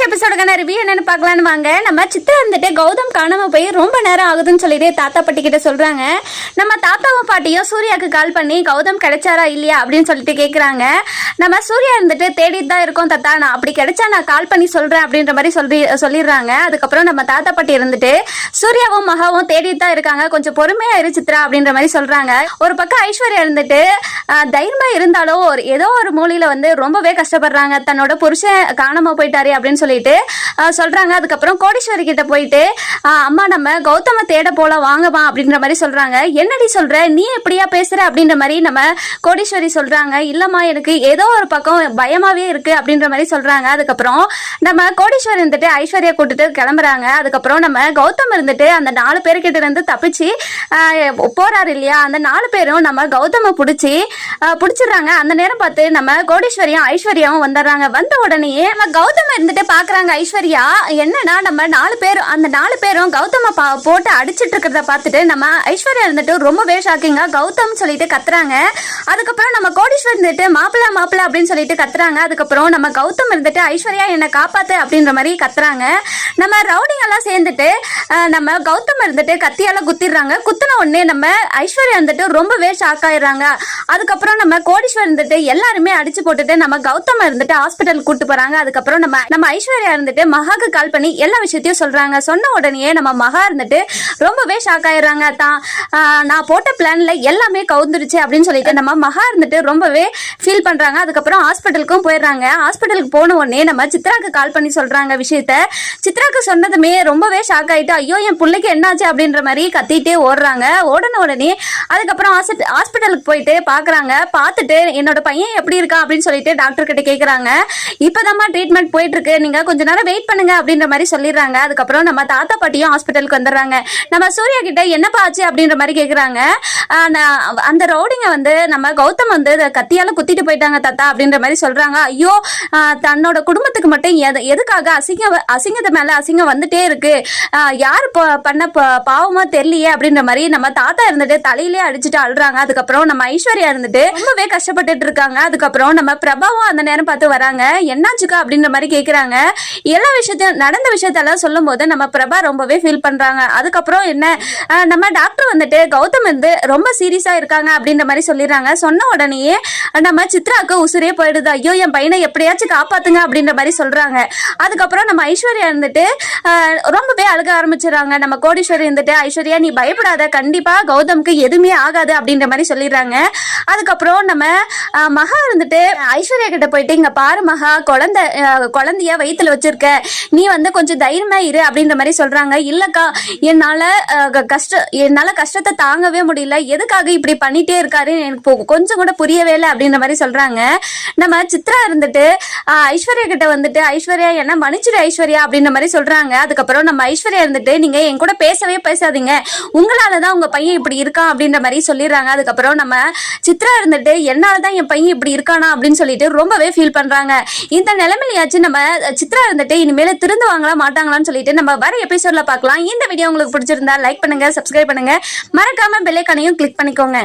Next எபிசோடுக்கான review என்னன்னு பார்க்கலான்னு வாங்க. நம்ம சித்ரா வந்துட்டு கௌதம் காணாம போய் ரொம்ப நேரம் ஆகுதுன்னு சொல்லிட்டு தாத்தா பாட்டி கிட்ட சொல்றாங்க. நம்ம தாத்தாவும் பாட்டியும் சூர்யாவுக்கு கால் பண்ணி கௌதம் கிடைச்சாரா இல்லையா அப்படின்னு சொல்லிட்டு கேட்குறாங்க நம்ம சூர்யா இருந்துட்டு தேடிட்டு தான் இருக்கோம் தாத்தா. நான் அப்படி கிடைச்சா நான் கால் பண்ணி சொல்றேன் அப்படின்ற மாதிரி சொல்லி சொல்லிடுறாங்க. அதுக்கப்புறம் நம்ம தாத்தா பாட்டி இருந்துட்டு சூர்யாவும் மகாவும் தேடிட்டு தான் இருக்காங்க. கொஞ்சம் பொறுமையா இரு சித்ரா அப்படின்ற மாதிரி சொல்றாங்க. ஒரு பக்கம் ஐஸ்வர்யா இருந்துட்டு தைரியமா இருந்தாலும் ஒரு ஏதோ ஒரு மூலையில வந்து ரொம்பவே கஷ்டப்படுறாங்க. தன்னோட புருஷன் காணாம போயிட்டாரு அப்படின்னு சொல்லி சொல்லிட்டு சொல்றாங்க. அதுக்கப்புறம் கோடீஸ்வரி கிட்ட போயிட்டு அம்மா நம்ம கௌதம தேட போலாம் வாங்கம்மா அப்படின்ற மாதிரி சொல்றாங்க. என்னடி சொல்ற? நீ எப்படியா பேசுற அப்படின்ற மாதிரி நம்ம கோடீஸ்வரி சொல்றாங்க. இல்லம்மா எனக்கு ஏதோ ஒரு பக்கம் பயமாவே இருக்கு அப்படின்ற மாதிரி சொல்றாங்க. அதுக்கப்புறம் நம்ம கோடீஸ்வரி இருந்துட்டு ஐஸ்வர்யா கூட்டிட்டு கிளம்புறாங்க. அதுக்கப்புறம் நம்ம கௌதம் இருந்துட்டு அந்த நாலு பேர்கிட்ட இருந்து தப்பிச்சு போறாரு இல்லையா? அந்த நாலு பேரும் நம்ம கௌதம பிடிச்சி பிடிச்சிடுறாங்க. அந்த நேரம் பார்த்து நம்ம கோடீஸ்வரியும் ஐஸ்வர்யாவும் வந்துடுறாங்க. வந்த உடனே நம்ம கௌதம இருந்துட்டு பாக்குறாங்க ஐஸ்வர்யா என்னன்னா நம்ம நாலு பேர் அந்த நாலு பேர் பேரும் கௌதம பா- போட்டு அடிச்சிட்டு இருக்கிறத பார்த்துட்டு நம்ம ஐஸ்வர்யா இருந்துட்டு ரொம்பவே ஷாக்கிங்கா கௌதம் சொல்லிட்டு கத்துறாங்க. அதுக்கப்புறம் நம்ம கோடீஸ்வர் இருந்துட்டு மாப்பிள்ள மாப்பிள்ள அப்படின்னு சொல்லிட்டு கத்துறாங்க. அதுக்கப்புறம் நம்ம கௌதம் இருந்துட்டு ஐஸ்வர்யா என்னை காப்பாத்து அப்படின்ற மாதிரி கத்துறாங்க. நம்ம ரவுடிங்கெல்லாம் சேர்ந்துட்டு நம்ம கௌதம் இருந்துட்டு கத்தியால குத்திடுறாங்க. குத்தின உடனே நம்ம ஐஸ்வர்யா இருந்துட்டு ரொம்பவே ஷாக் ஆயிடுறாங்க. அதுக்கப்புறம் நம்ம கோடீஸ்வர் இருந்துட்டு எல்லாருமே அடிச்சு போட்டுட்டு நம்ம கௌதம் இருந்துட்டு ஹாஸ்பிட்டல் கூட்டு போறாங்க. அதுக்கப்புறம் நம்ம நம்ம ஐஸ்வர்யா இருந்துட்டு மகாக்கு கால் பண்ணி எல்லா விஷயத்தையும் சொல்றாங்க. சொன்ன உடனே நம்ம மகா இருந்துட்டு ரொம்பவே ஷாக் ஆயிடுறாங்க தான் நான் போட்ட பிளான்ல எல்லாமே கவுந்துருச்சு அப்படின்னு சொல்லிட்டு நம்ம மகா இருந்துட்டு ரொம்பவே ஃபீல் பண்றாங்க. அதுக்கப்புறம் ஹாஸ்பிட்டலுக்கும் போயிடுறாங்க. ஹாஸ்பிட்டலுக்கு போன உடனே நம்ம சித்ராக்கு கால் பண்ணி சொல்றாங்க விஷயத்த. சித்ராக்கு சொன்னதுமே ரொம்பவே ஷாக் ஆயிட்டு ஐயோ என் பிள்ளைக்கு என்னாச்சு? அப்படின்ற மாதிரி கத்திட்டே ஓடுறாங்க. ஓடன உடனே அதுக்கப்புறம் ஹாஸ்பிட்டலுக்கு போயிட்டு பாக்குறாங்க. பார்த்துட்டு என்னோட பையன் எப்படி இருக்கான் அப்படின்னு சொல்லிட்டு டாக்டர் கிட்ட கேக்குறாங்க. இப்பதாம்மா ட்ரீட்மெண்ட் போயிட்டு இருக்கு. நீங்க கொஞ்ச நேரம் வெயிட் பண்ணுங்க அப்படின்ற மாதிரி சொல்லிடுறாங்க. அதுக்கப்புறம் நம்ம தாத்தா பாட்டியும் ஹாஸ்பிட்டலுக்கு வந்துடுறாங்க. நம்ம சூர்யா கிட்ட என்னப்பா ஆச்சு அப்படின்ற மாதிரி கேட்குறாங்க நான் அந்த ரவுடிங்க வந்து நம்ம கௌதம் வந்து கத்தியால் கத்தியால குத்திட்டு போயிட்டாங்க தாத்தா அப்படின்ற மாதிரி சொல்றாங்க. ஐயோ தன்னோட குடும்பத்துக்கு மட்டும் எது எதுக்காக அசிங்க அசிங்கத்தை மேல அசிங்கம் வந்துட்டே இருக்கு. யார் பண்ண பாவமாக பாவமா தெரியலையே அப்படின்ற மாதிரி நம்ம தாத்தா இருந்துட்டு தலையிலே அடிச்சுட்டு அழுறாங்க. அதுக்கப்புறம் நம்ம ஐஸ்வர்யா இருந்துட்டு ரொம்பவே கஷ்டப்பட்டுட்டு இருக்காங்க. அதுக்கப்புறம் நம்ம பிரபாவும் அந்த நேரம் பார்த்து வராங்க. என்னாச்சுக்கா? அப்படின்ற மாதிரி கேட்குறாங்க எல்லா விஷயத்தையும் நடந்த விஷயத்தெல்லாம் சொல்லும் போது நம்ம பிரபா ரொம்ப ரொம்பவே ஃபீல் பண்றாங்க. அதுக்கப்புறம் என்ன? நம்ம டாக்டர் வந்துட்டு கௌதம் வந்து ரொம்ப சீரியஸா இருக்காங்க அப்படின்ற மாதிரி சொல்லிடுறாங்க. சொன்ன உடனேயே நம்ம சித்ராக்கு உசுரே போயிடுது. ஐயோ என் பையனை எப்படியாச்சும் காப்பாத்துங்க அப்படின்ற மாதிரி சொல்றாங்க. அதுக்கப்புறம் நம்ம ஐஸ்வர்யா இருந்துட்டு ரொம்பவே அழுக ஆரம்பிச்சிடறாங்க. நம்ம கோடீஸ்வரி இருந்துட்டு ஐஸ்வர்யா நீ பயப்படாத. கண்டிப்பா கௌதம்க்கு எதுவுமே ஆகாது அப்படின்ற மாதிரி சொல்லிடுறாங்க. அதுக்கப்புறம் நம்ம மகா இருந்துட்டு ஐஸ்வர்யா கிட்ட போயிட்டு இங்க பாரு மகா குழந்தை குழந்தைய வயிற்றுல வச்சிருக்க. நீ வந்து கொஞ்சம் தைரியமா இரு அப்படின்ற மாதிரி சொல்றாங்க. இல்லக்கா என்னால கஷ்ட என்னால கஷ்டத்தை தாங்கவே முடியல. எதுக்காக இப்படி பண்ணிட்டே இருக்காரு? எனக்கு கொஞ்சம் கூட புரியவே இல்லை அப்படின்ற மாதிரி சொல்றாங்க. நம்ம சித்ரா இருந்துட்டு ஐஸ்வர்யா கிட்ட வந்துட்டு ஐஸ்வர்யா என்ன மன்னிச்சிடு ஐஸ்வர்யா அப்படின்ற மாதிரி சொல்றாங்க. அதுக்கப்புறம் நம்ம ஐஸ்வர்யா இருந்துட்டு நீங்க என் கூட பேசவே பேசாதீங்க. உங்களாலதான் உங்க பையன் இப்படி இருக்கான் அப்படின்ற மாதிரி சொல்லிடுறாங்க. அதுக்கப்புறம் நம்ம சித்ரா இருந்துட்டு என்னாலதான் என் பையன் இப்படி இருக்கானா அப்படின்னு சொல்லிட்டு ரொம்பவே ஃபீல் பண்றாங்க. இந்த நிலைமையாச்சும் நம்ம சித்ரா இருந்துட்டு இனிமேல திருந்துவாங்களா மாட்டாங்களான்னு சொல்லிட்டு நம்ம வர எபிசோட்ல பார்க்கலாம். இந்த வீடியோ உங்களுக்கு பிடிச்சிருந்தா லைக் பண்ணுங்க சப்ஸ்கிரைப் பண்ணுங்க. மறக்காம பெல்லைக்கானையும் கிளிக் பண்ணிக்கோங்க.